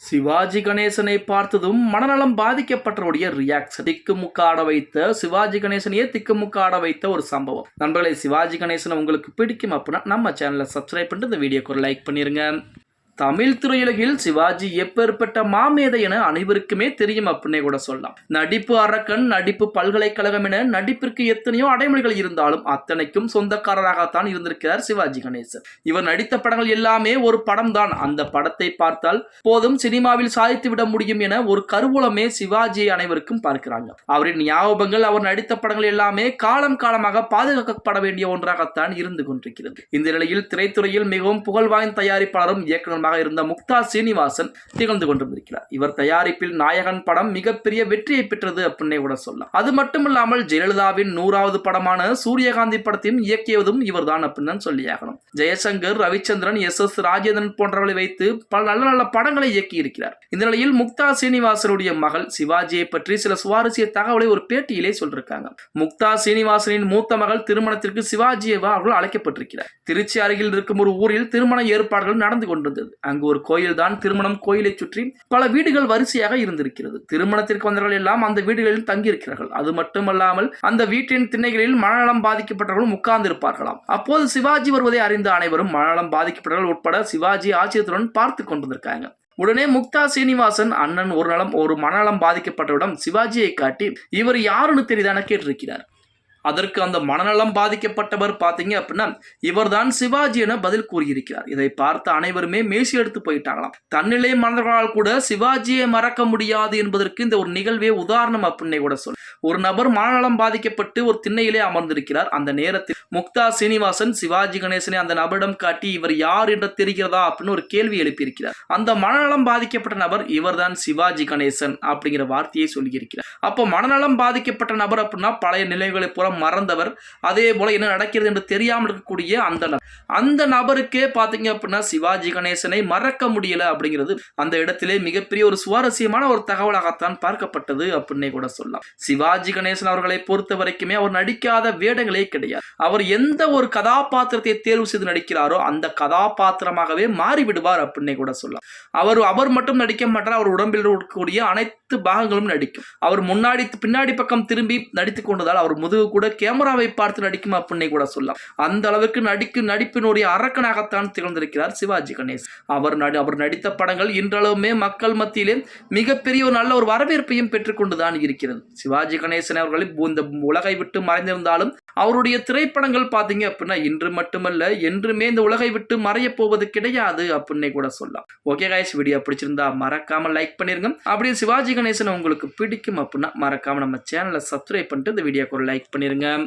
சிவாஜி கணேசனை பார்த்ததும் மனநலம் பாதிக்கப்பட்டவருடைய ரியாக்ஷன் திக்குமுக்காட வைத்த சிவாஜி கணேசனையே திக்குமுக்காட வைத்த ஒரு சம்பவம். நண்பர்களே சிவாஜி கணேசனை உங்களுக்கு பிடிக்கும் அப்படின்னா நம்ம சேனலை சப்ஸ்கிரைப் பண்ணிட்டு இந்த வீடியோக்கு ஒரு லைக் பண்ணிருங்க. தமிழ் திரையுலகில் சிவாஜி எப்பேற்பட்ட மாமேதை என அனைவருக்குமே தெரியும் அப்படின்னே கூட சொல்லலாம். நடிப்பு அரக்கன் நடிப்பு பல்கலைக்கழகம் என நடிப்பிற்கு எத்தனையோ அடைமொழிகள் இருந்தாலும் அத்தனைக்கும் சொந்தக்காரராகத்தான் இருந்திருக்கிறார் சிவாஜி கணேசன். இவர் நடித்த படங்கள் எல்லாமே ஒரு படம் தான் அந்த படத்தை பார்த்தால் போதும் சினிமாவில் சாதித்து விட முடியும் என ஒரு கருவூலமே சிவாஜியை அனைவருக்கும் பார்க்கிறாங்க. அவரின் ஞாபகங்கள் அவர் நடித்த படங்கள் எல்லாமே காலம் காலமாக பாதுகாக்கப்பட வேண்டிய ஒன்றாகத்தான் இருந்து கொண்டிருக்கிறது. இந்த நிலையில் திரைத்துறையில் மிகவும் புகழ் வாய்ந்த தயாரிப்பாளரும் இயக்குநருமாக இருந்த முக்தா சீனிவாசன் திகழ்ந்து கொண்டிருந்திருக்கிறார். இவர் தயாரிப்பில் நாயகன் படம் மிகப்பெரிய வெற்றியை பெற்றது அப்படின்னே கூட சொல்லலாம். அது மட்டுமில்லாமல் ஜெயலலிதாவின் நூறாவது படமான சூரியகாந்தி படத்தையும் இயக்கியதும் இவர்தான் அப்படின்னு சொல்லியாகணும். ஜெயசங்கர் ரவிச்சந்திரன் எஸ் எஸ் ராஜேந்திரன் போன்றவர்களை வைத்து பல நல்ல நல்ல படங்களை இயக்கி இருக்கிறார் இந்த நிலையில் முக்தா சீனிவாசனுடைய மகள் சிவாஜியை பற்றி சில சுவாரஸ்ய தகவலை ஒரு பேட்டியிலே சொல்லிருக்காங்க முக்தா சீனிவாசனின் மூத்த மகள் திருமணத்திற்கு சிவாஜியவா அவர்கள் அழைக்கப்பட்டிருக்கிறார். திருச்சி அருகில் இருக்கும் ஒரு ஊரில் திருமண ஏற்பாடுகள் நடந்து கொண்டிருந்தது. அங்கு ஒரு கோயில் தான் திருமணம் கோயிலை சுற்றி பல வீடுகள் வரிசையாக இருந்திருக்கிறது. திருமணத்திற்கு வந்தவர்கள் எல்லாம் அந்த வீடுகளில் தங்கியிருக்கிறார்கள். அது மட்டுமல்லாமல் அந்த வீட்டின் திண்ணைகளில் மனநலம் பாதிக்கப்பட்டவர்களும் உட்கார்ந்து இருப்பார்களாம் அப்போது சிவாஜி வருவதை அறிந்த அனைவரும் மனநலம் பாதிக்கப்பட்டவர்கள் உட்பட சிவாஜி ஆச்சரியத்துடன் பார்த்து கொண்டிருக்காங்க உடனே முக்தா சீனிவாசன் அண்ணன் ஒரு நலம் ஒரு மனநலம் பாதிக்கப்பட்டவிடம் சிவாஜியை காட்டி இவர் யாருன்னு தெரியுதான கேட்டிருக்கிறார். அதற்கு அந்த மனநலம் பாதிக்கப்பட்டவர் பார்த்தீங்க அப்படின்னா இவர்தான் சிவாஜி என பதில் கூறியிருக்கிறார். இதை பார்த்த அனைவருமே மேசி எடுத்து போயிட்டாங்களாம். தன்னிலை மன்னர்களால் கூட சிவாஜியை மறக்க முடியாது என்பதற்கு இந்த ஒரு நிகழ்வே உதாரணம் அப்படின்னே கூட சொல். ஒரு நபர் மனநலம் பாதிக்கப்பட்டு ஒரு திண்ணையிலே அமர்ந்திருக்கிறார். அந்த நேரத்தில் முக்தா சீனிவாசன் சிவாஜி கணேசனை அந்த நபரிடம் காட்டி இவர் யார் என்று தெரிகிறதா? அப்படின்னு ஒரு கேள்வி எழுப்பியிருக்கிறார். அந்த மனநலம் பாதிக்கப்பட்ட நபர் இவர்தான் சிவாஜி கணேசன் அப்படிங்கிற வார்த்தையை சொல்லியிருக்கிறார். அப்போ மனநலம் பாதிக்கப்பட்ட நபர் அப்படின்னா பழைய நிலைகளை புறம் மறந்தவர். அதே போல என்ன நடக்கிறது என்று தெரியாமல் இருக்கக்கூடிய அந்த நபர். அந்த நபருக்கே பார்த்தீங்க அப்படின்னா சிவாஜி கணேசனை மறக்க முடியல அப்படிங்கிறது அந்த இடத்திலே மிகப்பெரிய ஒரு சுவாரஸ்யமான ஒரு தகவலாகத்தான் பார்க்கப்பட்டது அப்படின்னே கூட சொல்லலாம். சிவாஜி கணேசன் அவர்களை பொறுத்த வரைக்குமே அவர் நடிக்காத வேடங்களே கிடையாது. அவர் எந்த ஒரு கதாபாத்திரத்தை தேர்வு செய்து நடிக்கிறாரோ அந்த கதாபாத்திரமாகவே மாறிவிடுவார் அப்படின்னே கூட சொல்லலாம். அவர் அவர் மட்டும் நடிக்க மாட்டார். அவர் உடம்பில் இருக்கக்கூடிய அனைத்து பாகங்களும் நடிக்கும். அவர் முன்னாடி பின்னாடி பக்கம் திரும்பி நடித்துக் கொண்டதால் அவர் முதுகு கூட கூட கேமராவை பார்த்து நடிக்கும் அப்படின்னே கூட சொல்லலாம். அந்த அளவுக்கு நடிக்கு நடிப்பினுடைய அரக்கனாகத்தான் திகழ்ந்திருக்கிறார் சிவாஜி கணேஷ். அவர் நடி அவர் நடித்த படங்கள் இன்றளவுமே மக்கள் மத்தியிலே மிகப்பெரிய ஒரு நல்ல ஒரு வரவேற்பையும் பெற்றுக்கொண்டுதான் இருக்கிறது. சிவாஜி கணேசன் அவர்கள் இந்த உலகை விட்டு மறைந்திருந்தாலும் அவருடைய திரைப்படங்கள் பார்த்தீங்க அப்படின்னா இன்று மட்டுமல்ல என்றுமே இந்த உலகை விட்டு மறைய போவது கிடையாது அப்படின்னே கூட சொல்லலாம். ஓகே காய்ஸ் வீடியோ பிடிச்சிருந்தா மறக்காம லைக் பண்ணிருங்க. அப்படியே சிவாஜி கணேசன் உங்களுக்கு பிடிக்கும் அப்படின்னா மறக்காம நம்ம சேனலை சப்ஸ்கிரைப் பண்ணிட்டு இந்த வீடியோக்கு ஒரு லைக் பண்ணிருங்க. பாருங்கள்